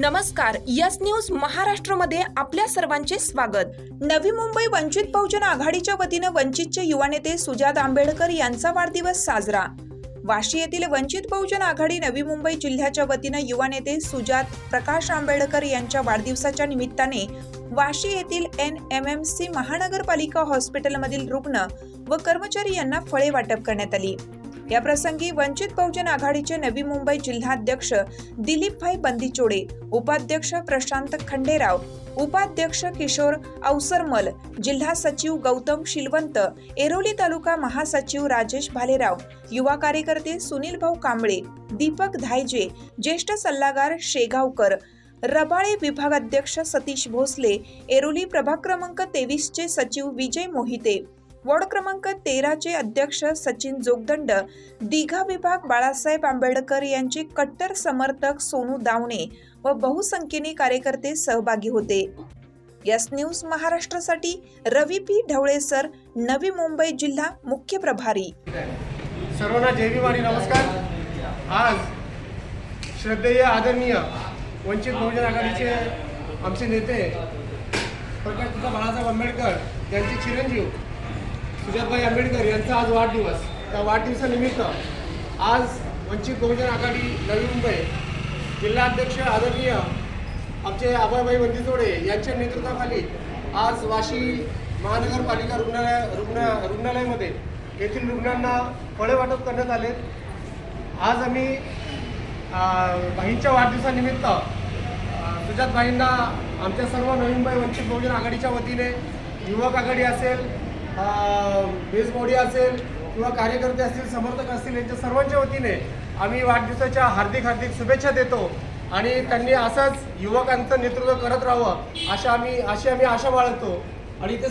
नमस्कार yes news महाराष्ट्रमध्ये आपल्या सर्वांचे स्वागत. नवी मुंबई वंचित बहुजन आघाडीच्या वतीनं वंचितचे युवा नेते सुजात आंबेडकर यांचा वाढदिवस साजरा. वाशी येथील वंचित बहुजन आघाडी नवी मुंबई जिल्ह्याच्या वतीनं युवा नेते सुजात प्रकाश आंबेडकर यांच्या वाढदिवसाच्या निमित्ताने वाशी येथील एन एम एम सी महानगरपालिका हॉस्पिटलमधील रुग्ण व कर्मचारी यांना फळे वाटप करण्यात आली. या प्रसंगी वंचित बहुजन आघाडीचे नवी मुंबई जिल्हाध्यक्ष दिलीपभाई बंदिचोडे उपाध्यक्ष प्रशांत खंडेराव उपाध्यक्ष किशोर अवसरमल जिल्हा सचिव गौतम शिलवंत एरोली तालुका महासचिव राजेश भालेराव युवा कार्यकर्ते सुनील भाऊ कांबळे दीपक धायजे ज्येष्ठ सल्लागार शेगावकर रबाळे विभागाध्यक्ष सतीश भोसले एरोली प्रभाग क्रमांक तेवीसचे सचिव विजय मोहिते. वॉर्ड क्रमांक तेराचे अध्यक्ष सचिन जोगदंड दिघा विभाग बाळासाहेब आंबेडकर यांचे कट्टर समर्थक सोनू दावणे व बहुसंख्येने कार्यकर्ते सहभागी होते. यस न्यूज महाराष्ट्रासाठी रवी पी ढवळे सर नवी मुंबई जिल्हा मुख्य प्रभारी. सर्वांना जय भीमानी नमस्कार. आज श्रद्धेय आदरणीय वंचित बहुजन आघाडीचे आमचे नेते प्रकाशदादा बाळासाहेब आंबेडकर यांचे चिरंजीव सुजातभाई आंबेडकर यांचा आज वाढदिवस. त्या वाढदिवसानिमित्त आज वंचित बहुजन आघाडी नवी मुंबई जिल्हाध्यक्ष आदरणीय आमचे आबाबाई वंदिजोडे यांच्या नेतृत्वाखाली आज वाशी महानगरपालिका रुग्णालय रुग्ण रुग्णालयामध्ये येथील रुग्णांना फळे वाटप करण्यात आले. आज आम्ही बाईंच्या भाईंच्या वाढदिवसानिमित्त सुजात सुजातभाईंना आमच्या सर्व नवीन मुंबई वंचित बहुजन आघाडीच्या वतीने युवक आघाडी असेल बेस मोडी असेल किंवा कार्यकर्ते असतील समर्थक असतील यांच्या सर्वांच्या वतीने आम्ही वाढदिवसाच्या हार्दिक हार्दिक शुभेच्छा देतो. आणि त्यांनी असंच युवकांचं नेतृत्व करत राहावं अशा आम्ही अशी आम्ही आशा बाळगतो. आणि ते